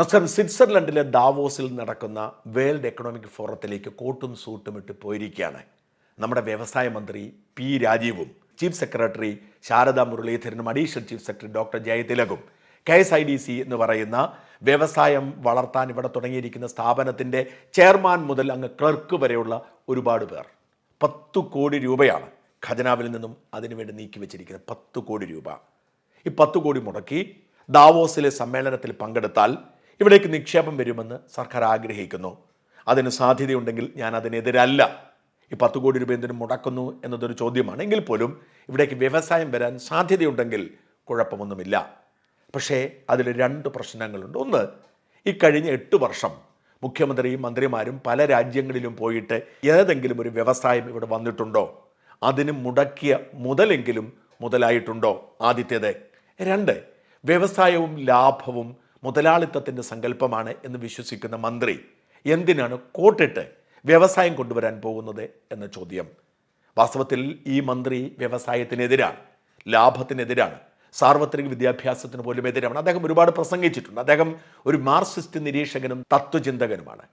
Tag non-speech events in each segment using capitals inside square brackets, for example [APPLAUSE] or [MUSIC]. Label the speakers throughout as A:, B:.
A: നമസ്കാരം. സ്വിറ്റ്സർലൻഡിലെ ദാവോസിൽ നടക്കുന്ന world economic ഫോറത്തിലേക്ക് കോട്ടും സൂട്ടും ഇട്ട് പോയിരിക്കുകയാണ് നമ്മുടെ വ്യവസായ മന്ത്രി പി രാജീവും ചീഫ് സെക്രട്ടറി ശാരദ മുരളീധരനും additional chief secretary doctor ജയതിലകും K S I D C എന്ന് പറയുന്ന വ്യവസായം വളർത്താൻ ഇവിടെ തുടങ്ങിയിരിക്കുന്ന സ്ഥാപനത്തിന്റെ ചെയർമാൻ മുതൽ അങ്ങ് ക്ലർക്ക് വരെയുള്ള ഒരുപാട് പേർ. പത്തു കോടി രൂപയാണ് ഖജനാവിൽ നിന്നും അതിനുവേണ്ടി നീക്കി വെച്ചിരിക്കുന്നത്. പത്ത് കോടി രൂപ. ഈ പത്ത് കോടി മുടക്കി ദാവോസിലെ സമ്മേളനത്തിൽ പങ്കെടുത്താൽ ഇവിടേക്ക് നിക്ഷേപം വരുമെന്ന് സർക്കാർ ആഗ്രഹിക്കുന്നു. അതിന് സാധ്യതയുണ്ടെങ്കിൽ ഞാൻ അതിനെതിരല്ല. ഈ പത്ത് കോടി രൂപ എന്തിനും മുടക്കുന്നു എന്നതൊരു ചോദ്യമാണ്. എങ്കിൽ പോലും ഇവിടേക്ക് വ്യവസായം വരാൻ സാധ്യതയുണ്ടെങ്കിൽ കുഴപ്പമൊന്നുമില്ല. പക്ഷേ അതിൽ രണ്ട് പ്രശ്നങ്ങളുണ്ട്. ഒന്ന് ഈ കഴിഞ്ഞ എട്ട് വർഷം മുഖ്യമന്ത്രിയും മന്ത്രിമാരും പല രാജ്യങ്ങളിലും പോയിട്ട് ഏതെങ്കിലും ഒരു വ്യവസായം ഇവിടെ വന്നിട്ടുണ്ടോ? അതിന് മുടക്കിയ മുതലെങ്കിലും മുതലായിട്ടുണ്ടോ? ആദ്യത്തേത്. രണ്ട് വ്യവസായവും ലാഭവും മുതലാളിത്തത്തിന്റെ സങ്കല്പമാണ് എന്ന് വിശ്വസിക്കുന്ന മന്ത്രി എന്തിനാണ് കോട്ടിട്ട് വ്യവസായം കൊണ്ടുവരാൻ പോകുന്നത് എന്ന ചോദ്യം. വാസ്തവത്തിൽ ഈ മന്ത്രി വ്യവസായത്തിനെതിരാണ് ലാഭത്തിനെതിരാണ് സാർവത്രിക വിദ്യാഭ്യാസത്തിന് പോലും എതിരാണ്. അദ്ദേഹം ഒരുപാട് പ്രസംഗിച്ചിട്ടുണ്ട്. അദ്ദേഹം ഒരു മാർസിസ്റ്റ് നിരീക്ഷകനും തത്വചിന്തകനുമാണ്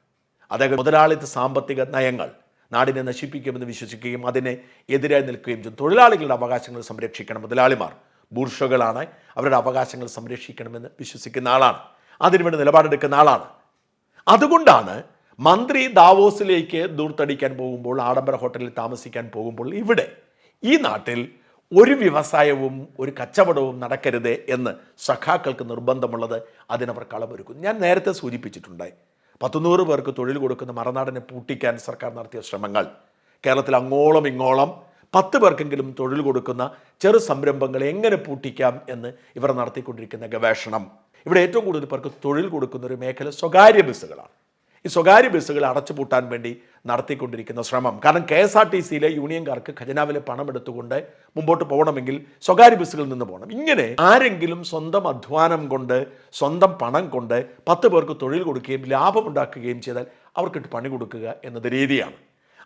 A: അദ്ദേഹം മുതലാളിത്ത സാമ്പത്തിക നയങ്ങൾ നാടിനെ നശിപ്പിക്കുമെന്ന് വിശ്വസിക്കുകയും അതിനെ എതിരായി നിൽക്കുകയും ചെയ്യും തൊഴിലാളികളുടെ അവകാശങ്ങൾ സംരക്ഷിക്കണം മുതലാളിമാർ. ബൂർഷകളാണ് അവരുടെ അവകാശങ്ങൾ സംരക്ഷിക്കണമെന്ന് വിശ്വസിക്കുന്ന ആളാണ്. അതിനുവേണ്ടി നിലപാടെടുക്കുന്ന ആളാണ്. അതുകൊണ്ടാണ് മന്ത്രി ദാവോസിലേക്ക് ദൂർത്തടിക്കാൻ പോകുമ്പോൾ ആഡംബര ഹോട്ടലിൽ താമസിക്കാൻ പോകുമ്പോൾ ഇവിടെ ഈ നാട്ടിൽ ഒരു വ്യവസായവും ഒരു കച്ചവടവും നടക്കരുത് എന്ന് സഖാക്കൾക്ക് നിർബന്ധമുള്ളത് അതിനവർ കളമൊരുക്കും. ഞാൻ നേരത്തെ സൂചിപ്പിച്ചിട്ടുണ്ട് പത്തുനൂറ് പേർക്ക് തൊഴിൽ കൊടുക്കുന്ന മറനാടിനെ പൂട്ടിക്കാൻ സർക്കാർ നടത്തിയ ശ്രമങ്ങൾ കേരളത്തിൽ അങ്ങോളം ഇങ്ങോളം പത്ത് പേർക്കെങ്കിലും തൊഴിൽ കൊടുക്കുന്ന ചെറു സംരംഭങ്ങളെ എങ്ങനെ പൂട്ടിക്കാം എന്ന് ഇവർ നടത്തിക്കൊണ്ടിരിക്കുന്ന ഗവേഷണം. ഇവിടെ ഏറ്റവും കൂടുതൽ പേർക്ക് തൊഴിൽ കൊടുക്കുന്ന ഒരു മേഖല സ്വകാര്യ ബസ്സുകളാണ്. ഈ സ്വകാര്യ ബസ്സുകൾ അടച്ചുപൂട്ടാൻ വേണ്ടി നടത്തിക്കൊണ്ടിരിക്കുന്ന ശ്രമം. കാരണം കെ എസ് ആർ ടി സിയിലെ യൂണിയൻകാർക്ക് ഖജനാവിലെ പണം എടുത്തുകൊണ്ട് മുമ്പോട്ട് പോകണമെങ്കിൽ സ്വകാര്യ ബസ്സുകളിൽ നിന്ന് പോകണം. ഇങ്ങനെ ആരെങ്കിലും സ്വന്തം അധ്വാനം കൊണ്ട് സ്വന്തം പണം കൊണ്ട് പത്ത് പേർക്ക് തൊഴിൽ കൊടുക്കുകയും ലാഭമുണ്ടാക്കുകയും ചെയ്താൽ അവർക്കിട്ട് പണി കൊടുക്കുക എന്നത് രീതിയാണ്.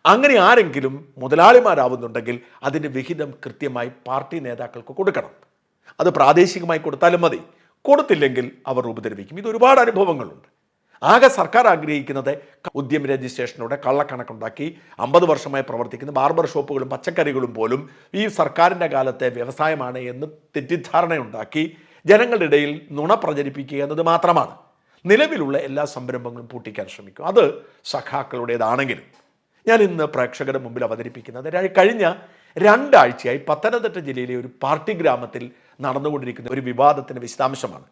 A: അങ്ങനെ ആരെങ്കിലും മുതലാളിമാരാവുന്നുണ്ടെങ്കിൽ അതിന്റെ വിഹിതം കൃത്യമായി പാർട്ടി നേതാക്കൾക്ക് കൊടുക്കണം. അത് പ്രാദേശികമായി കൊടുത്താലും മതി. കൊടുത്തില്ലെങ്കിൽ അവർ ഉപദ്രവിക്കും. ഇത് ഒരുപാട് അനുഭവങ്ങളുണ്ട്. ആകെ സർക്കാർ ആഗ്രഹിക്കുന്നത് ഉദ്യമ രജിസ്ട്രേഷനോടെ കള്ളക്കണക്കുണ്ടാക്കി അമ്പത് വർഷമായി പ്രവർത്തിക്കുന്ന ബാർബർ ഷോപ്പുകളും പച്ചക്കറികളും പോലും ഈ സർക്കാരിന്റെ കാലത്തെ വ്യവസായമാണ് എന്ന് തെറ്റിദ്ധാരണയുണ്ടാക്കി ജനങ്ങളുടെ ഇടയിൽ നുണ പ്രചരിപ്പിക്കുക എന്നത് മാത്രമാണ്. നിലവിലുള്ള എല്ലാ സംരംഭങ്ങളും പൂട്ടിക്കാൻ ശ്രമിക്കും. അത് സഖാക്കളുടേതാണെങ്കിലും. ഞാൻ ഇന്ന് പ്രേക്ഷകരുടെ മുമ്പിൽ അവതരിപ്പിക്കുന്നത്. കഴിഞ്ഞ രണ്ടാഴ്ചയായി പത്തനംതിട്ട ജില്ലയിലെ ഒരു പാർട്ടി ഗ്രാമത്തിൽ നടന്നുകൊണ്ടിരിക്കുന്ന ഒരു വിവാദത്തിന്റെ വിശദാംശമാണ്.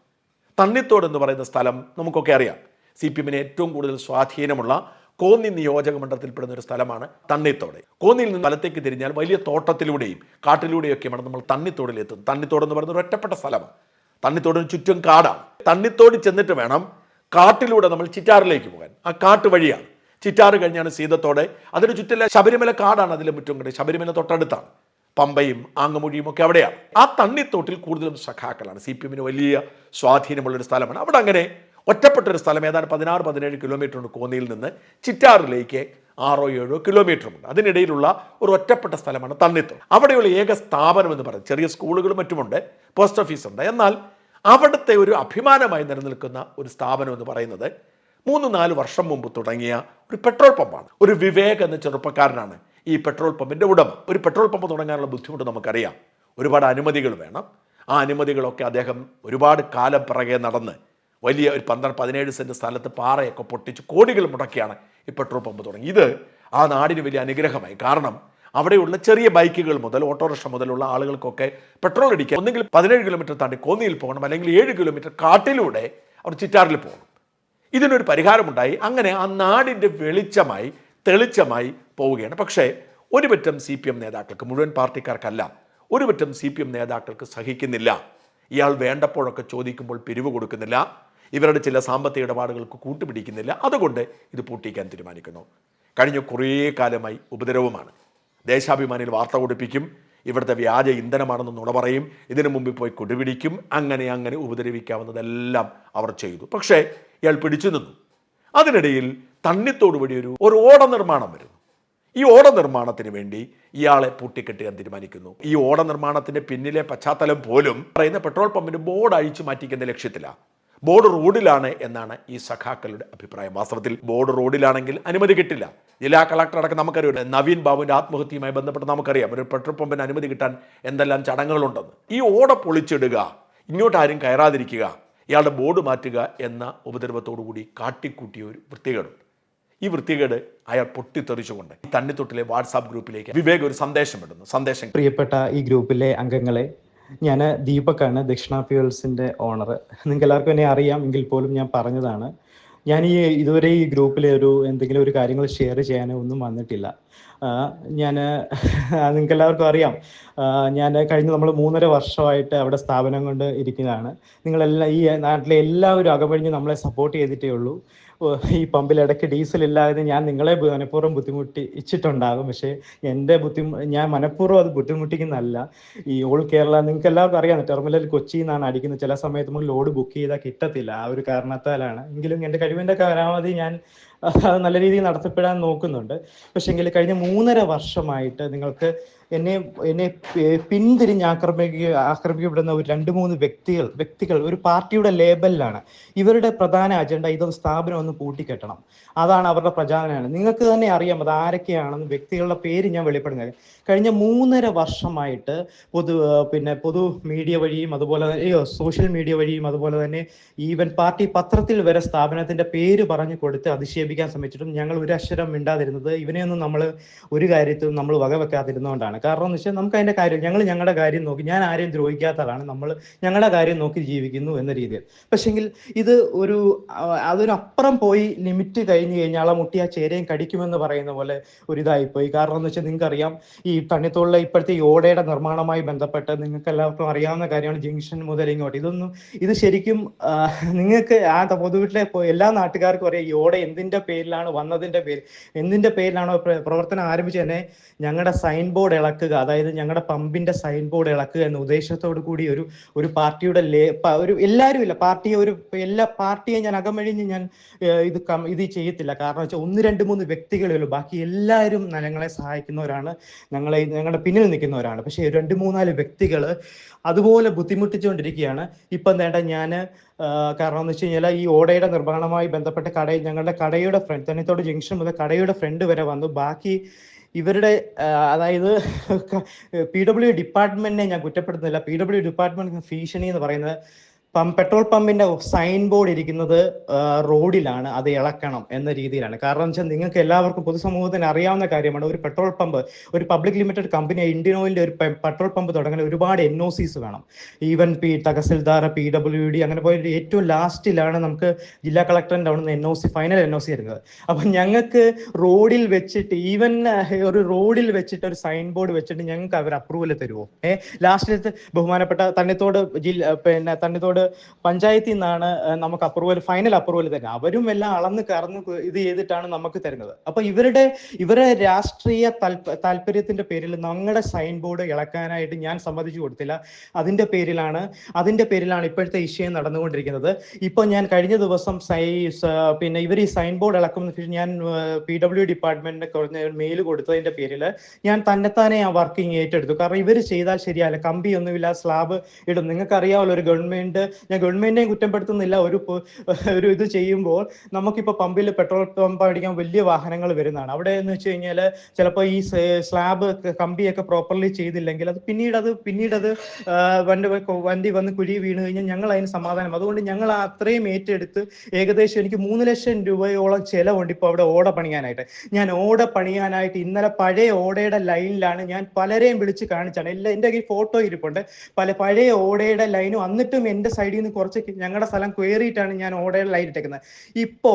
A: തണ്ണിത്തോട് എന്ന് പറയുന്ന സ്ഥലം നമുക്കൊക്കെ അറിയാം. സി പി എമ്മിന് ഏറ്റവും കൂടുതൽ സ്വാധീനമുള്ള കോന്നി നിയോജക മണ്ഡലത്തിൽപ്പെടുന്ന ഒരു സ്ഥലമാണ് തണ്ണിത്തോട്. കോന്നിയിൽ നിന്ന് വലത്തേക്ക് തിരിഞ്ഞാൽ വലിയ തോട്ടത്തിലൂടെയും കാട്ടിലൂടെയൊക്കെയാണ് നമ്മൾ തണ്ണിത്തോടിലെത്തുന്നത്. തണ്ണിത്തോട് എന്ന് പറയുന്ന ഒറ്റപ്പെട്ട സ്ഥലമാണ്. തണ്ണിത്തോടിന് ചുറ്റും കാടാണ്. തണ്ണിത്തോട് ചെന്നിട്ട് വേണം കാട്ടിലൂടെ നമ്മൾ ചിറ്റാറിലേക്ക് പോകാൻ. ആ കാട്ട് വഴിയാണ്. ചിറ്റാറ് കഴിഞ്ഞാണ് സീതത്തോടെ. അതിന് ചുറ്റിലെ ശബരിമല കാടാണ് അതിലെ മുറ്റും കണ്ടത്. ശബരിമല തൊട്ടടുത്താണ്. പമ്പയും ആങ്ങമൊഴിയും ഒക്കെ അവിടെയാണ്. ആ തണ്ണിത്തോട്ടിൽ കൂടുതലും സഖാക്കളാണ്. സി പി എമ്മിന് വലിയ സ്വാധീനമുള്ളൊരു സ്ഥലമാണ്. അവിടെ അങ്ങനെ ഒറ്റപ്പെട്ട ഒരു സ്ഥലം ഏതാണ്ട് പതിനാറ് പതിനേഴ് കിലോമീറ്റർ ഉണ്ട് കോന്നിയിൽ നിന്ന്. ചിറ്റാറിലേക്ക് ആറോ ഏഴോ കിലോമീറ്റർ ഉണ്ട്. അതിനിടയിലുള്ള ഒരു ഒറ്റപ്പെട്ട സ്ഥലമാണ് തണ്ണിത്തോട്. അവിടെയുള്ള ഏക സ്ഥാപനം എന്ന് പറയുന്നത് ചെറിയ സ്കൂളുകളും മറ്റുമുണ്ട്. പോസ്റ്റ് ഓഫീസ് ഉണ്ട് എന്നാൽ അവിടുത്തെ ഒരു അഭിമാനമായി നിലനിൽക്കുന്ന ഒരു സ്ഥാപനം എന്ന് പറയുന്നത് മൂന്ന് നാല് വർഷം മുമ്പ് തുടങ്ങിയ ഒരു പെട്രോൾ പമ്പാണ്. ഒരു വിവേക് എന്ന ചെറുപ്പക്കാരനാണ് ഈ പെട്രോൾ പമ്പിന്റെ ഉടമ. ഒരു പെട്രോൾ പമ്പ് തുടങ്ങാനുള്ള ബുദ്ധിമുട്ട് നമുക്കറിയാം. ഒരുപാട് അനുമതികൾ വേണം. ആ അനുമതികളൊക്കെ അദ്ദേഹം ഒരുപാട് കാലം പിറകെ നടന്ന് വലിയ ഒരു പന്ത്രണ്ട് പതിനേഴ് സെന്റ് സ്ഥലത്ത് പാറയൊക്കെ പൊട്ടിച്ച് കോടികൾ മുടക്കിയാണ് ഈ പെട്രോൾ പമ്പ് തുടങ്ങി. ഇത് ആ നാടിന് വലിയ അനുഗ്രഹമായി. കാരണം അവിടെയുള്ള ചെറിയ ബൈക്കുകൾ മുതൽ ഓട്ടോറിക്ഷ മുതലുള്ള ആളുകൾക്കൊക്കെ പെട്രോൾ അടിക്കാൻ ഒന്നെങ്കിൽ പതിനേഴ് കിലോമീറ്റർ താണ്ടി കോന്നിയിൽ പോകണം അല്ലെങ്കിൽ ഏഴ് കിലോമീറ്റർ കാട്ടിലൂടെ അവർ ചിറ്റാറിൽ പോകണം. ഇതിനൊരു പരിഹാരമുണ്ടായി. അങ്ങനെ ആ നാടിന്റെ വെളിച്ചമായി തെളിച്ചമായി പോവുകയാണ്. പക്ഷേ ഒരു പറ്റം സി പി എം നേതാക്കൾക്ക് മുഴുവൻ പാർട്ടിക്കാർക്കല്ല ഒരു പറ്റം സി പി എം നേതാക്കൾക്ക് സഹിക്കുന്നില്ല. ഇയാൾ വേണ്ടപ്പോഴൊക്കെ ചോദിക്കുമ്പോൾ പിരിവ് കൊടുക്കുന്നില്ല. ഇവരുടെ ചില സാമ്പത്തിക ഇടപാടുകൾക്ക് കൂട്ടുപിടിക്കുന്നില്ല. അതുകൊണ്ട് ഇത് പൂട്ടിക്കാൻ തീരുമാനിക്കുന്നു. കഴിഞ്ഞ കുറേ കാലമായി ഉപദ്രവമാണ്. ദേശാഭിമാനിയിൽ വാർത്ത കൊടുപ്പിക്കും. ഇവിടുത്തെ വ്യാജ ഇന്ധനമാണെന്ന് നുണ പറയും. ഇതിനു മുമ്പിൽ പോയി കൊടിപിടിക്കും. അങ്ങനെ അങ്ങനെ ഉപദ്രവിക്കാവുന്നതെല്ലാം അവർ ചെയ്തു. പക്ഷേ ഇയാൾ പിടിച്ചു നിന്നു. അതിനിടയിൽ തണ്ണിത്തോട് ഒരു ഒരു ഓട നിർമ്മാണം വരുന്നു. ഈ ഓട നിർമ്മാണത്തിന് വേണ്ടി ഇയാളെ പൂട്ടിക്കെട്ടിയാൻ തീരുമാനിക്കുന്നു. ഈ ഓട നിർമ്മാണത്തിന്റെ പിന്നിലെ പശ്ചാത്തലം പോലും പറയുന്ന പെട്രോൾ പമ്പിന് ബോർഡ് അഴിച്ചു മാറ്റിക്കുന്ന ലക്ഷ്യത്തിലാണ് ബോർഡ് റോഡിലാണ് എന്നാണ് ഈ സഖാക്കളുടെ അഭിപ്രായം. വാസ്തവത്തിൽ ബോർഡ് റോഡിലാണെങ്കിൽ അനുമതി കിട്ടില്ല. ജില്ലാ കളക്ടർ അടക്കം നമുക്കറിയാം നവീൻ ബാബുവിന്റെ ആത്മഹത്യയുമായി ബന്ധപ്പെട്ട് നമുക്കറിയാം. ഒരു പെട്രോൾ പമ്പിന് അനുമതി കിട്ടാൻ എന്തെല്ലാം ചടങ്ങുകളുണ്ടെന്ന്. ഈ ഓട പൊളിച്ചിടുക ഇങ്ങോട്ട് ആരും കയറാതിരിക്കുക ഇയാളുടെ ബോർഡ് മാറ്റുക എന്ന ഉപദ്രവത്തോടു കൂടി കാട്ടിക്കൂട്ടിയ ഒരു വൃത്തികേടുണ്ട്. ഈ വൃത്തികേട് അയാൾ പൊട്ടിത്തെറിച്ചുകൊണ്ട് തണ്ണിത്തൊട്ടിലെ വാട്സാപ്പ് ഗ്രൂപ്പിലേക്ക് വിവേക് ഒരു സന്ദേശം ഇടുന്നു. സന്ദേശം
B: പ്രിയപ്പെട്ട ഈ ഗ്രൂപ്പിലെ അംഗങ്ങളെ ഞാൻ ദീപക്കാണ് ദക്ഷിണ ഫ്യൂൽസിന്റെ ഓണർ നിങ്ങൾക്ക് എല്ലാവർക്കും എന്നെ അറിയാം എങ്കിൽ പോലും ഞാൻ പറഞ്ഞതാണ്. ഞാൻ ഈ ഇതുവരെ ഈ ഗ്രൂപ്പിൽ ഒരു എന്തെങ്കിലും ഒരു കാര്യങ്ങൾ ഷെയർ ചെയ്യാനോ ഒന്നും വന്നിട്ടില്ല. ഞാൻ നിങ്ങൾക്ക് എല്ലാവർക്കും അറിയാം. ഞാൻ കഴിഞ്ഞ നമ്മൾ മൂന്നര വർഷമായിട്ട് അവിടെ സ്ഥാപനം കൊണ്ട് ഇരിക്കുന്നതാണ്. നിങ്ങളെല്ലാം ഈ നാട്ടിലെ എല്ലാവരും അകമഴിഞ്ഞ് നമ്മളെ സപ്പോർട്ട് ചെയ്തിട്ടേ ഉള്ളൂ. ഈ പമ്പിൽ ഇടയ്ക്ക് ഡീസൽ ഇല്ലാതെ ഞാൻ നിങ്ങളെ മനഃപൂർവം ബുദ്ധിമുട്ടി ഇച്ചിട്ടുണ്ടാകും. പക്ഷേ എന്റെ ബുദ്ധി ഞാൻ മനഃപൂർവം അത് ബുദ്ധിമുട്ടിക്കുന്നതല്ല. ഈ ഓൾ കേരള നിങ്ങൾക്ക് എല്ലാവർക്കും അറിയാം ടെർമിനൽ കൊച്ചിയിൽ നിന്നാണ് അടിക്കുന്നത്. ചില സമയത്ത് നമുക്ക് ലോഡ് ബുക്ക് ചെയ്താൽ കിട്ടത്തില്ല. ആ ഒരു കാരണത്താലാണ്. എങ്കിലും എന്റെ കഴിവിന്റെ പരമാവധി ഞാൻ അത് നല്ല രീതിയിൽ നടത്തപ്പെടാൻ നോക്കുന്നുണ്ട്. പക്ഷെ എങ്കിൽ കഴിഞ്ഞ മൂന്നര വർഷമായിട്ട് നിങ്ങൾക്ക് എന്നെ എന്നെ പിന്തിരിഞ്ഞ് ആക്രമിക്കുക ആക്രമിക്കപ്പെടുന്ന ഒരു രണ്ട് മൂന്ന് വ്യക്തികൾ വ്യക്തികൾ ഒരു പാർട്ടിയുടെ ലേബലിലാണ്. ഇവരുടെ പ്രധാന അജണ്ട ഇതൊന്ന് സ്ഥാപനം ഒന്ന് പൂട്ടിക്കെട്ടണം. അതാണ് അവരുടെ പ്രചാരണമാണ് നിങ്ങൾക്ക് തന്നെ അറിയാം അത് ആരൊക്കെയാണെന്ന് വ്യക്തികളുടെ പേര് ഞാൻ വെളിപ്പെടുന്നത് കഴിഞ്ഞ മൂന്നര വർഷമായിട്ട് പൊതു പിന്നെ പൊതു മീഡിയ വഴിയും അതുപോലെ തന്നെ സോഷ്യൽ മീഡിയ വഴിയും അതുപോലെ തന്നെ ഈവൻ പാർട്ടി പത്രത്തിൽ വരെ സ്ഥാപനത്തിന്റെ പേര് പറഞ്ഞു കൊടുത്ത് അധിക്ഷേപിക്കാൻ ശ്രമിച്ചിട്ടും ഞങ്ങൾ ഒരു അക്ഷരം മിണ്ടാതിരുന്നത് ഇവനെയൊന്നും നമ്മൾ ഒരു കാര്യത്തിലും നമ്മൾ വകവെക്കാതിരുന്നതുകൊണ്ടാണ് കാരണം എന്ന് വെച്ചാൽ നമുക്ക് അതിന്റെ കാര്യം ഞങ്ങൾ ഞങ്ങളുടെ കാര്യം നോക്കി ഞാൻ ആരെയും ദ്രോഹിക്കാത്തതാണ് നമ്മൾ ഞങ്ങളുടെ കാര്യം നോക്കി ജീവിക്കുന്നു എന്ന രീതിയിൽ. പക്ഷെങ്കിൽ ഇത് ഒരു അതിനപ്പുറം പോയി ലിമിറ്റ് കഴിഞ്ഞു കഴിഞ്ഞാൽ ആ മുട്ടി ആ ചേരയും കടിക്കുമെന്ന് പറയുന്ന പോലെ ഒരു ഇതായിപ്പോയി. കാരണം എന്ന് വെച്ചാൽ നിങ്ങൾക്കറിയാം ഈ തണ്ണിത്തോളിലെ ഇപ്പോഴത്തെ ഈ ഓടയുടെ നിർമ്മാണവുമായി ബന്ധപ്പെട്ട് നിങ്ങൾക്ക് എല്ലാവർക്കും അറിയാവുന്ന കാര്യമാണ് ജംഗ്ഷൻ മുതൽ ഇങ്ങോട്ട്. ഇതൊന്നും ഇത് ശരിക്കും നിങ്ങൾക്ക് ആ പൊതുവീട്ടിലെ എല്ലാ നാട്ടുകാർക്കും അറിയാം ഈ ഓട എന്തിന്റെ പേരിലാണ് വന്നതിന്റെ പേര് എന്തിന്റെ പേരിലാണോ പ്രവർത്തനം ആരംഭിച്ചത്. തന്നെ ഞങ്ങളുടെ സൈൻ ബോർഡ് ഇളക്കുക അതായത് ഞങ്ങളുടെ പമ്പിന്റെ സൈൻ ബോർഡ് ഇളക്കുക എന്ന ഉദ്ദേശത്തോടു കൂടി ഒരു ഒരു പാർട്ടിയുടെ ലേ ഒരു എല്ലാവരും ഇല്ല പാർട്ടിയെ ഒരു എല്ലാ പാർട്ടിയെ ഞാൻ അകമഴിഞ്ഞ് ഞാൻ ഇത് ഇത് ചെയ്യത്തില്ല. കാരണം വെച്ചാൽ ഒന്ന് രണ്ട് മൂന്ന് വ്യക്തികളേ ഉള്ളൂ. ബാക്കി എല്ലാവരും ഞങ്ങളെ സഹായിക്കുന്നവരാണ് ഞങ്ങളെ ഞങ്ങളുടെ പിന്നിൽ നിൽക്കുന്നവരാണ്. പക്ഷേ രണ്ട് മൂന്നാൽ വ്യക്തികൾ അതുപോലെ ബുദ്ധിമുട്ടിച്ചുകൊണ്ടിരിക്കുകയാണ്. ഇപ്പം വേണ്ട ഞാൻ കാരണം എന്ന് വെച്ച് കഴിഞ്ഞാൽ ഈ ഓടയുടെ നിർമ്മാണവുമായി ബന്ധപ്പെട്ട കടയിൽ ഞങ്ങളുടെ കടയുടെ ഫ്രണ്ട് തന്നിത്തോട് ജംഗ്ഷൻ മുതൽ കടയുടെ ഫ്രണ്ട് വരെ വന്നു. ബാക്കി ഇവരുടെ അതായത് [LAUGHS] പി ഡബ്ല്യു ഡിപ്പാർട്ട്മെന്റിനെ ഞാൻ കുറ്റപ്പെടുത്തുന്നില്ല. പി ഡബ്ല്യു ഡിപ്പാർട്ട്മെന്റ് ഭീഷണി എന്ന് പറയുന്നത് പമ്പ് പെട്രോൾ പമ്പിന്റെ സൈൻ ബോർഡ് ഇരിക്കുന്നത് റോഡിലാണ്. അത് ഇളക്കണം എന്ന രീതിയിലാണ്. കാരണം വെച്ചാൽ നിങ്ങൾക്ക് എല്ലാവർക്കും പൊതുസമൂഹത്തിന് അറിയാവുന്ന കാര്യമാണ്. ഒരു പെട്രോൾ പമ്പ് ഒരു പബ്ലിക് ലിമിറ്റഡ് കമ്പനി ഇന്ത്യൻ ഓയിലിന്റെ ഒരു പെട്രോൾ പമ്പ് തുടങ്ങാൻ ഒരുപാട് എൻ ഒ സീസ് വേണം. Even P tahsildar P W D അങ്ങനെ പോയ ഏറ്റവും ലാസ്റ്റിലാണ് നമുക്ക് ജില്ലാ കളക്ടറിന്റെ അവിടെ നിന്ന് N O C final N O C വരുന്നത്. അപ്പം ഞങ്ങൾക്ക് റോഡിൽ വെച്ചിട്ട് ഈവൻ ഒരു റോഡിൽ വെച്ചിട്ട് ഒരു സൈൻ ബോർഡ് വെച്ചിട്ട് ഞങ്ങൾക്ക് അവർ അപ്രൂവൽ തരുമോ ഏഹ് ലാസ്റ്റിലത്തെ ബഹുമാനപ്പെട്ട തണ്ണിത്തോട് ജില്ല പിന്നെ തണ്ണിത്തോട് പഞ്ചായത്തിൽ നിന്നാണ് നമുക്ക് അപ്രൂവൽ ഫൈനൽ അപ്രൂവൽ തരുന്നത് അവരും എല്ലാം അളന്ന് കറന്ന് ഇത് ചെയ്തിട്ടാണ് നമുക്ക് തരുന്നത്. അപ്പൊ ഇവരുടെ ഇവരെ രാഷ്ട്രീയ താല്പ- താല്പര്യത്തിന്റെ പേരിൽ ഞങ്ങളുടെ സൈൻ ബോർഡ് ഇളക്കാനായിട്ട് ഞാൻ സമ്മതിച്ചു കൊടുത്തില്ല. അതിന്റെ പേരിലാണ് അതിന്റെ പേരിലാണ് ഇപ്പോഴത്തെ ഇഷ്യൂ നടന്നുകൊണ്ടിരിക്കുന്നത്. ഇപ്പൊ ഞാൻ കഴിഞ്ഞ ദിവസം സൈ പിന്നെ ഇവർ ഈ സൈൻ ബോർഡ് ഇളക്കുന്ന ഞാൻ പി ഡബ്ല്യു ഡിപ്പാർട്ട്മെന്റിന് കുറഞ്ഞ മെയിൽ കൊടുത്തതിന്റെ പേരിൽ ഞാൻ തന്നെത്താനെ ആ വർക്കിംഗ് ഏറ്റെടുത്തു. കാരണം ഇവർ ചെയ്താൽ ശരിയല്ല കമ്പി ഒന്നുമില്ല സ്ലാബ് ഇടും. നിങ്ങൾക്ക് അറിയാമല്ലോ ഒരു ഗവൺമെന്റ് ഞാൻ ഗവൺമെന്റിനെയും കുറ്റപ്പെടുത്തുന്നില്ല. ഒരു ഒരു ഇത് ചെയ്യുമ്പോൾ നമുക്കിപ്പോൾ പമ്പിൽ പെട്രോൾ പമ്പ് അടിക്കാൻ വലിയ വാഹനങ്ങൾ വരുന്നതാണ്. അവിടെ എന്ന് വെച്ച് കഴിഞ്ഞാൽ ചിലപ്പോൾ ഈ സ്ലാബ് കമ്പിയൊക്കെ പ്രോപ്പർലി ചെയ്തില്ലെങ്കിൽ അത് പിന്നീട് അത് പിന്നീട് അത് വണ്ടി വണ്ടി വന്ന് കുഴി വീണ് കഴിഞ്ഞാൽ ഞങ്ങൾ അതിന് സമാധാനം. അതുകൊണ്ട് ഞങ്ങൾ അത്രയും ഏറ്റെടുത്ത് ഏകദേശം എനിക്ക് മൂന്ന് ലക്ഷം രൂപയോളം ചെലവുണ്ട് ഇപ്പോൾ അവിടെ ഓട പണിയാനായിട്ട്. ഞാൻ ഓട പണിയാനായിട്ട് ഇന്നലെ പഴയ ഓടയുടെ ലൈനിലാണ് ഞാൻ പലരെയും വിളിച്ച് കാണിച്ചാണ് എല്ലാ എന്റെ കയ്യിൽ ഫോട്ടോ ഇരിപ്പുണ്ട്. പല പഴയ ഓടയുടെ ലൈനും എന്നിട്ടും എന്റെ സൈഡിൽ നിന്ന് കുറച്ച് ഞങ്ങളുടെ സ്ഥലം കയറിയിട്ടാണ് ഞാൻ ഓടയിൽ ലൈൻ ഇട്ടേക്കുന്നത്. ഇപ്പോ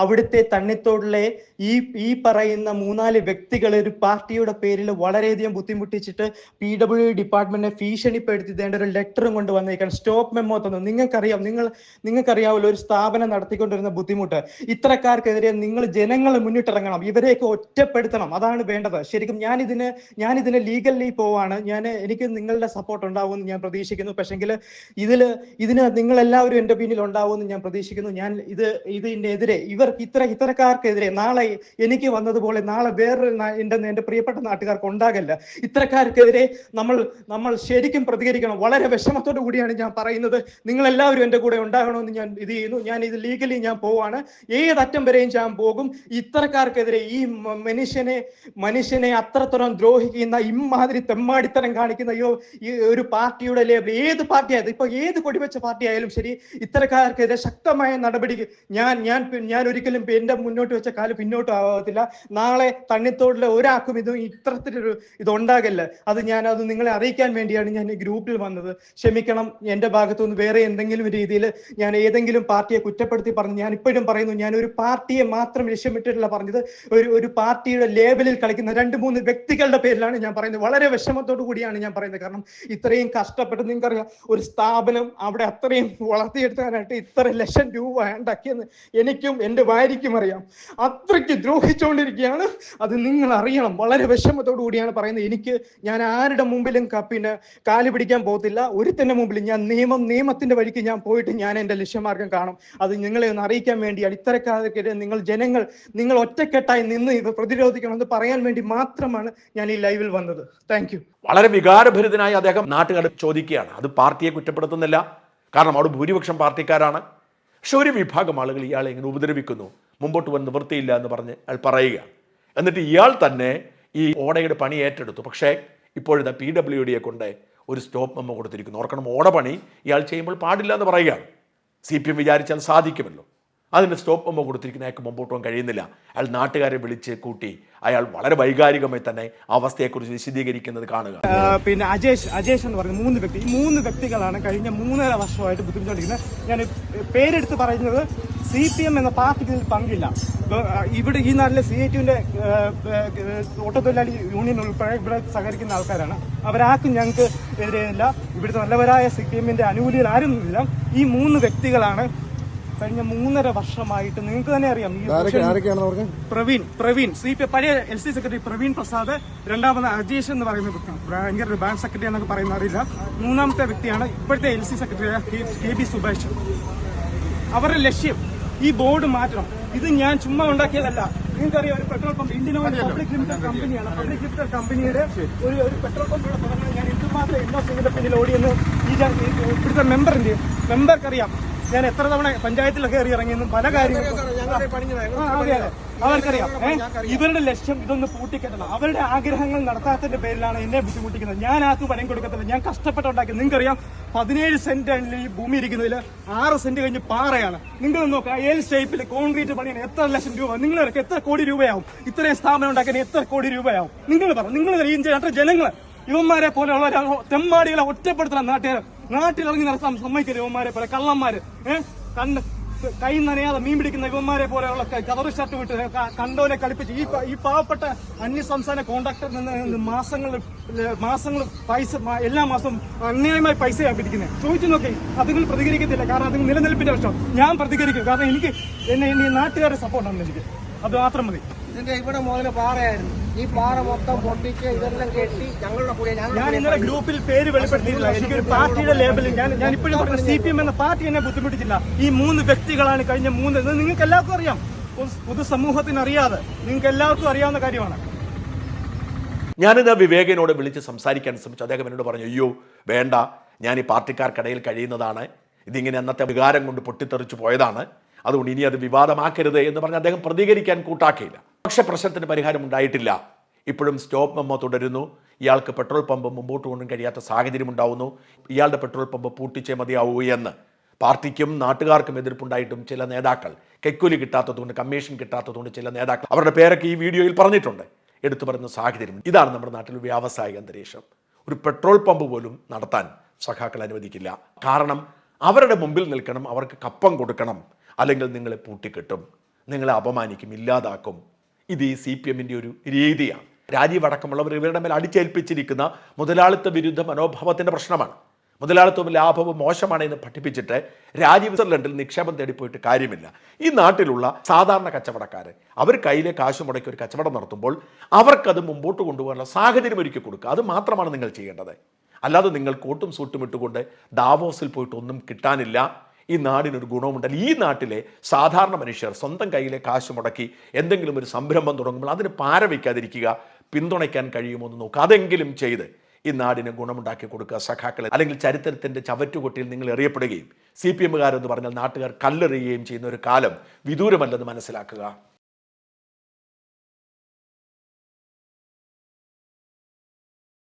B: അവിടുത്തെ തണ്ണിത്തോടിലെ ഈ ഈ പറയുന്ന മൂന്നാൽ വ്യക്തികൾ ഒരു പാർട്ടിയുടെ പേരിൽ വളരെയധികം ബുദ്ധിമുട്ടിച്ചിട്ട് പി ഡബ്ല്യു ഡിപ്പാർട്ട്മെന്റിനെ ഭീഷണിപ്പെടുത്തി ദേണ്ട ഒരു ലെറ്ററും കൊണ്ട് വന്നേക്കാണ്. സ്റ്റോപ്പ് മെമ്മോ തന്നു. നിങ്ങൾക്കറിയാം നിങ്ങൾ നിങ്ങൾക്കറിയാമല്ലോ ഒരു സ്ഥാപനം നടത്തിക്കൊണ്ടിരുന്ന ബുദ്ധിമുട്ട്. ഇത്തരക്കാർക്കെതിരെ നിങ്ങൾ ജനങ്ങൾ മുന്നിട്ടിറങ്ങണം. ഇവരെയൊക്കെ ഒറ്റപ്പെടുത്തണം. അതാണ് വേണ്ടത്. ശരിക്കും ഞാൻ ഇതിന് ഞാൻ ഇതിന് ലീഗലി പോവാണ്. ഞാൻ എനിക്ക് നിങ്ങളുടെ സപ്പോർട്ട് ഉണ്ടാവുമെന്ന് ഞാൻ പ്രതീക്ഷിക്കുന്നു. പക്ഷെങ്കിൽ ഇതിൽ ഇതിന് നിങ്ങൾ എല്ലാവരും എന്റെ പിന്നിൽ ഉണ്ടാവുമെന്ന് ഞാൻ പ്രതീക്ഷിക്കുന്നു. ഞാൻ ഇത് ഇതിനെതിരെ ഇവർക്ക് ഇത്ര ഇത്തരക്കാർക്കെതിരെ നാളെ എനിക്ക് വന്നതുപോലെ നാളെ വേറൊരു എന്റെ എന്റെ എന്റെ പ്രിയപ്പെട്ട നാട്ടുകാർക്ക് ഉണ്ടാകല്ല. ഇത്തരക്കാർക്കെതിരെ നമ്മൾ നമ്മൾ ശരിക്കും പ്രതികരിക്കണം. വളരെ വിഷമത്തോടു കൂടിയാണ് ഞാൻ പറയുന്നത്. നിങ്ങൾ എല്ലാവരും എന്റെ കൂടെ ഉണ്ടാകണമെന്ന് ഞാൻ ഇത് ചെയ്യുന്നു. ഞാൻ ഇത് ലീഗലി ഞാൻ പോവാണ്. ഏതറ്റം വരെയും ഞാൻ പോകും. ഇത്തരക്കാർക്കെതിരെ ഈ മനുഷ്യനെ മനുഷ്യനെ അത്രത്തോളം ദ്രോഹിക്കുന്ന ഇമ്മാതിരി തെമ്മാടിത്തരം കാണിക്കുന്ന ഈ ഒരു പാർട്ടിയുടെ ലേബിൾ ഏത് പാർട്ടിയായത് ഇപ്പൊ ഏത് കൊടിവെച്ച പാർട്ടി ആയാലും ശരി ഇത്തരക്കാർക്കെതിരെ ശക്തമായ നടപടി ഞാൻ ഞാൻ ഞാൻ ഒരിക്കലും എന്റെ മുന്നോട്ട് വെച്ച കാൽ പിന്നോട്ട് ആവത്തില്ല. നാളെ തണ്ണിത്തോടിലെ ഒരാൾക്കും ഇതും ഇത്തരത്തിലൊരു ഇതുണ്ടാകല്ല. അത് ഞാൻ അത് നിങ്ങളെ അറിയിക്കാൻ വേണ്ടിയാണ് ഞാൻ ഈ ഗ്രൂപ്പിൽ വന്നത്. ക്ഷമിക്കണം എന്റെ ഭാഗത്തുനിന്ന് വേറെ എന്തെങ്കിലും രീതിയിൽ ഞാൻ ഏതെങ്കിലും പാർട്ടിയെ കുറ്റപ്പെടുത്തി പറഞ്ഞു ഞാൻ ഇപ്പോഴും പറയുന്നു ഞാൻ ഒരു പാർട്ടിയെ മാത്രം ലക്ഷ്യമിട്ടിട്ടില്ല പറഞ്ഞത്. ഒരു ഒരു പാർട്ടിയുടെ ലേബലിൽ കളിക്കുന്ന രണ്ട് മൂന്ന് വ്യക്തികളുടെ പേരിലാണ് ഞാൻ പറയുന്നത്. വളരെ വിഷമത്തോടു കൂടിയാണ് ഞാൻ പറയുന്നത്. കാരണം ഇത്രയും കഷ്ടപ്പെട്ട് നിങ്ങൾക്കറിയാം ഒരു സ്ഥാപനം അവിടെ അത്രയും വളർത്തിയെടുക്കാനായിട്ട് ഇത്ര ലക്ഷം രൂപ ഉണ്ടാക്കിയെന്ന് എനിക്കും എന്റെ ഭാര്യയ്ക്കും അറിയാം. അത്രയ്ക്ക് ദ്രോഹിച്ചുകൊണ്ടിരിക്കുകയാണ്. അത് നിങ്ങൾ അറിയണം. വളരെ വിഷമത്തോടു കൂടിയാണ് പറയുന്നത്. എനിക്ക് ഞാൻ ആരുടെ മുമ്പിലും കപ്പിന് കാൽ പിടിക്കാൻ പോകത്തില്ല. ഒരുത്തന്റെ മുമ്പിൽ ഞാൻ നിയമം നിയമത്തിന്റെ വഴിക്ക് ഞാൻ പോയിട്ട് ഞാൻ എന്റെ ലക്ഷ്യമാർഗം കാണും. അത് നിങ്ങളെ ഒന്ന് അറിയിക്കാൻ വേണ്ടിയാണ്. ഇത്തരക്കാർക്കെതിരെ നിങ്ങൾ ജനങ്ങൾ നിങ്ങൾ ഒറ്റക്കെട്ടായി നിന്ന് ഇത് പ്രതിരോധിക്കണമെന്ന് പറയാൻ വേണ്ടി മാത്രമാണ് ഞാൻ ഈ ലൈവിൽ വന്നത്. താങ്ക്
A: വളരെ വികാരഭരിതനായി അദ്ദേഹം നാട്ടുകാർ ചോദിക്കുകയാണ്. അത് പാർട്ടിയെ കുറ്റപ്പെടുത്തുന്നില്ല. കാരണം അവിടെ ഭൂരിപക്ഷം പാർട്ടിക്കാരാണ്. പക്ഷെ ഒരു വിഭാഗം ആളുകൾ ഇയാളെ ഇങ്ങനെ ഉപദ്രവിക്കുന്നു. മുമ്പോട്ട് വന്ന് നിവൃത്തിയില്ല എന്ന് പറഞ്ഞ് അയാൾ പറയുക. എന്നിട്ട് ഇയാൾ തന്നെ ഈ ഓടയുടെ പണി ഏറ്റെടുത്തു. പക്ഷേ ഇപ്പോഴത്തെ പി ഡബ്ല്യു ഡിയെ കൊണ്ട് ഒരു സ്റ്റോപ്പ് മെമ്മോ കൊടുത്തിരിക്കുന്നു. ഓർക്കണം ഓട പണി ഇയാൾ ചെയ്യുമ്പോൾ പാടില്ല എന്ന് പറയുകയാണ്. സി പി എം വിചാരിച്ചാൽ സാധിക്കുമല്ലോ. അതിന് സ്റ്റോപ്പ് അമ്മ കൊടുത്തിരിക്കുന്ന അയാൾക്ക് മുമ്പോട്ട് പോകാൻ കഴിയുന്നില്ല. അയാൾ നാട്ടുകാരെ വിളിച്ച് കൂട്ടി. അയാൾ വളരെ വൈകാരികമായി തന്നെ അവസ്ഥയെക്കുറിച്ച് വിശദീകരിക്കുന്നത് കാണുക.
B: പിന്നെ അജേഷ് അജേഷ് എന്ന് പറയുന്ന മൂന്ന് വ്യക്തി. ഈ മൂന്ന് വ്യക്തികളാണ് കഴിഞ്ഞ മൂന്നര വർഷമായിട്ട് ബുദ്ധിമുട്ടുകൊണ്ടിരിക്കുന്നത് ഞാൻ പേരെടുത്ത് പറയുന്നത് സി പി എം എന്ന പാർട്ടിക്ക് ഇതിൽ പങ്കില്ല. ഇവിടെ ഈ നാട്ടിലെ സി ഐ ടിന്റെ ഓട്ടത്തൊഴിലാളി യൂണിയൻ ഉൾപ്പെടെ ഇവിടെ സഹകരിക്കുന്ന ആൾക്കാരാണ്. അവരാർക്കും ഞങ്ങൾക്ക് എതിരെയില്ല. ഇവിടുത്തെ നല്ലവരായ സി പി എമ്മിന്റെ അനുകൂലികൾ ആരും ഇല്ല ഈ മൂന്ന് വ്യക്തികളാണ് കഴിഞ്ഞ മൂന്നര വർഷമായിട്ട് നിങ്ങൾക്ക് തന്നെ അറിയാം ഈ പ്രവീൺ പ്രവീൺ സി പി പഴയ L C secretary Praveen Prasad രണ്ടാമത് അജീഷ് എന്ന് പറയുന്ന വ്യക്തി ഭയങ്കര ഒരു ബാങ്ക് സെക്രട്ടറി എന്നൊക്കെ പറയുന്ന അറിയില്ല മൂന്നാമത്തെ വ്യക്തിയാണ് ഇപ്പോഴത്തെ L C secretary K B Subhash അവരുടെ ലക്ഷ്യം ഈ ബോർഡ് മാറ്റണം. ഇത് ഞാൻ ചുമ്മാ ഉണ്ടാക്കിയതല്ല. നിങ്ങൾക്കറിയാം ഒരു petrol pump Indian Oil public limited കമ്പനിയാണ് പബ്ലിക് ലിമിറ്റഡ് കമ്പനിയുടെ ഒരു ഒരു പെട്രോൾ പമ്പ് ഇവിടെ തുടങ്ങാൻ ഞാൻ എന്തുമാത്രം എൻഡോ സിംഗിന്റെ പിന്നിൽ ഓടിയെന്ന് ഈ ഇവിടുത്തെ മെമ്പറിന്റെ മെമ്പർക്കറിയാം ഞാൻ എത്ര തവണ പഞ്ചായത്തിലൊക്കെ കയറി ഇറങ്ങിയെന്നും പല കാര്യങ്ങളും അവർക്കറിയാം. ഇവരുടെ ലക്ഷ്യം ഇതൊന്ന് പൂട്ടിക്കെട്ടണം. അവരുടെ ആഗ്രഹങ്ങൾ നടത്താത്തതിന്റെ പേരിലാണ് എന്നെ ബുദ്ധിമുട്ടിക്കുന്നത്. ഞാൻ ആർക്കും പണം കൊടുക്കത്തില്ല. ഞാൻ കഷ്ടപ്പെട്ടുണ്ടാക്കി. നിങ്ങൾക്കറിയാം പതിനേഴ് സെന്റ് ആണെങ്കിൽ ഈ ഭൂമി ഇരിക്കുന്നതിൽ ആറ് സെന്റ് കഴിഞ്ഞ് പാറയാണ്. നിങ്ങൾ നോക്കുക എൽ ഷേപ്പിൽ കോൺക്രീറ്റ് പണിയാണ്. എത്ര ലക്ഷം രൂപ? നിങ്ങൾക്ക് എത്ര കോടി രൂപയാവും? ഇത്രയും സ്ഥാപനം ഉണ്ടാക്കാൻ എത്ര കോടി രൂപയാവും? നിങ്ങൾ പറഞ്ഞു നിങ്ങൾ ഈ ജനങ്ങൾ ഇവന്മാരെ പോലെയുള്ള തെമ്മാടികളെ ഒറ്റപ്പെടുത്തണം നാട്ടുകാരെ. നാട്ടിലിറങ്ങി നടത്താൻ സമ്മതിക്കരുത് ഇവന്മാരെ പോലെ കള്ളന്മാര്. ഏഹ് കണ്ട് കൈ നനയാതെ മീൻ പിടിക്കുന്ന ഇവന്മാരെ പോലെയുള്ള കവർ ഷർട്ട് വിട്ട് കണ്ടോനെ കളിപ്പിച്ച് ഈ ഈ പാവപ്പെട്ട അന്യ സംസ്ഥാന കോണ്ടാക്ടർ നിന്ന് മാസങ്ങൾ മാസങ്ങൾ പൈസ എല്ലാ മാസവും അന്യായമായി പൈസയാണ് പിടിക്കുന്നത് ചോദിച്ചു നോക്കി അതുങ്ങൾ പ്രതികരിക്കത്തില്ല കാരണം അതുങ്ങൾ നിലനിൽപ്പിന്റെ പ്രശ്നം. ഞാൻ പ്രതികരിക്കും കാരണം എനിക്ക് എന്നെ നാട്ടുകാരുടെ സപ്പോർട്ടാണ് എനിക്ക്. അത് മാത്രം മതി.
C: ഇതിന്റെ ഇവിടെ മുതൽ പാറയായിരുന്നു. ഈ പാറ മൊത്തം പൊട്ടിച്ച് ഇതെല്ലാം കെട്ടി ഞങ്ങളുടെ കൂടെ
B: ഞാൻ ഇന്നലെ ഗ്രൂപ്പിൽ പേര് വെളിപ്പെടുത്തിയിട്ടില്ല. എനിക്കൊരു പാർട്ടിയുടെ ലേബലിൽ ഞാൻ ഞാൻ ഇപ്പോഴും പറഞ്ഞ സി പി എം എന്ന പാർട്ടി എന്നെ ബുദ്ധിമുട്ടിച്ചില്ല. ഈ മൂന്ന് വ്യക്തികളാണ് കഴിഞ്ഞ മൂന്ന് ഇത് നിങ്ങൾക്ക് എല്ലാവർക്കും അറിയാം. പൊതു- പൊതുസമൂഹത്തിന് അറിയാതെ നിങ്ങൾക്ക് എല്ലാവർക്കും അറിയാവുന്ന കാര്യമാണ്.
A: ഞാനിത് വിവേകനോട് വിളിച്ച് സംസാരിക്കാൻ ശ്രമിച്ചു. അദ്ദേഹം എന്നോട് പറഞ്ഞു അയ്യോ വേണ്ട. ഞാൻ ഈ പാർട്ടിക്കാർക്കിടയിൽ കഴിയുന്നതാണ്. ഇതിങ്ങനെ അന്നത്തെ വികാരം കൊണ്ട് പൊട്ടിത്തെറിച്ചു പോയതാണ്. അതുകൊണ്ട് ഇനി അത് വിവാദമാക്കരുത് എന്ന് പറഞ്ഞ് അദ്ദേഹം പ്രതികരിക്കാൻ കൂട്ടാക്കിയില്ല. പക്ഷെ പ്രശ്നത്തിന് പരിഹാരം ഉണ്ടായിട്ടില്ല. ഇപ്പോഴും സ്റ്റോപ്പ് മെമ്മോ തുടരുന്നു. ഇയാൾക്ക് പെട്രോൾ പമ്പ് മുമ്പോട്ട് കൊണ്ടും കഴിയാത്ത സാഹചര്യം ഉണ്ടാവുന്നു. ഇയാളുടെ പെട്രോൾ പമ്പ് പൂട്ടിച്ചേ മതിയാവൂ എന്ന്. പാർട്ടിക്കും നാട്ടുകാർക്കും എതിർപ്പുണ്ടായിട്ടും ചില നേതാക്കൾ. കൈക്കൂലി കിട്ടാത്തതുകൊണ്ട് കമ്മീഷൻ കിട്ടാത്തതുകൊണ്ട് ചില നേതാക്കൾ. അവരുടെ പേരൊക്കെ ഈ വീഡിയോയിൽ പറഞ്ഞിട്ടുണ്ട്. എടുത്തു പറയുന്ന സാഹചര്യം. ഇതാണ് നമ്മുടെ നാട്ടിൽ വ്യാവസായിക അന്തരീക്ഷം. ഒരു പെട്രോൾ പമ്പ് പോലും നടത്താൻ സഖാക്കൾ അനുവദിക്കില്ല. കാരണം അവരുടെ മുമ്പിൽ നിൽക്കണം അവർക്ക് കപ്പം കൊടുക്കണം അല്ലെങ്കിൽ നിങ്ങളെ പൂട്ടിക്കെട്ടും. നിങ്ങളെ അപമാനിക്കും ഇല്ലാതാക്കും. ഇത് ഈ സി പി എമ്മിന്റെ ഒരു രീതിയാണ്. രാജീവ് അടക്കമുള്ളവർ ഇവരുടെ മേൽ അടിച്ചേൽപ്പിച്ചിരിക്കുന്ന മുതലാളിത്ത വിരുദ്ധ മനോഭാവത്തിന്റെ പ്രശ്നമാണ്. മുതലാളിത്തവും ലാഭവും മോശമാണ് എന്ന് പഠിപ്പിച്ചിട്ട് രാജീവ് സ്വിറ്റ്സർലൻഡിൽ നിക്ഷേപം തേടിപ്പോയിട്ട് കാര്യമില്ല. ഈ നാട്ടിലുള്ള സാധാരണ കച്ചവടക്കാർ അവർ കയ്യിലെ കാശ് മുടക്കി ഒരു കച്ചവടം നടത്തുമ്പോൾ അവർക്കത് മുമ്പോട്ട് കൊണ്ടുപോകാനുള്ള സാഹചര്യം ഒരുക്കി കൊടുക്കുക. അത് മാത്രമാണ് നിങ്ങൾ ചെയ്യേണ്ടത്. അല്ലാതെ നിങ്ങൾ കോട്ടും സൂട്ടും ഇട്ടുകൊണ്ട് ദാവോസിൽ പോയിട്ട് ഒന്നും കിട്ടാനില്ല. ഈ നാടിനൊരു ഗുണമുണ്ടല്ല ഈ നാട്ടിലെ സാധാരണ മനുഷ്യർ സ്വന്തം കയ്യിലെ കാശ് മുടക്കി എന്തെങ്കിലും ഒരു സംരംഭം തുടങ്ങുമ്പോൾ അതിന് പാര വയ്ക്കാതിരിക്കുക പിന്തുണയ്ക്കാൻ കഴിയുമോ എന്ന് നോക്കുക. അതെങ്കിലും ചെയ്ത് ഈ നാടിന് ഗുണമുണ്ടാക്കി കൊടുക്കുക സഖാക്കളെ. അല്ലെങ്കിൽ ചരിത്രത്തിന്റെ ചവറ്റുകൊട്ടിയിൽ നിങ്ങൾ എറിയപ്പെടുകയും സി പി എമ്മുകാരെന്ന് പറഞ്ഞാൽ നാട്ടുകാർ കല്ലെറിയുകയും ചെയ്യുന്ന ഒരു കാലം വിദൂരമല്ലെന്ന് മനസ്സിലാക്കുക.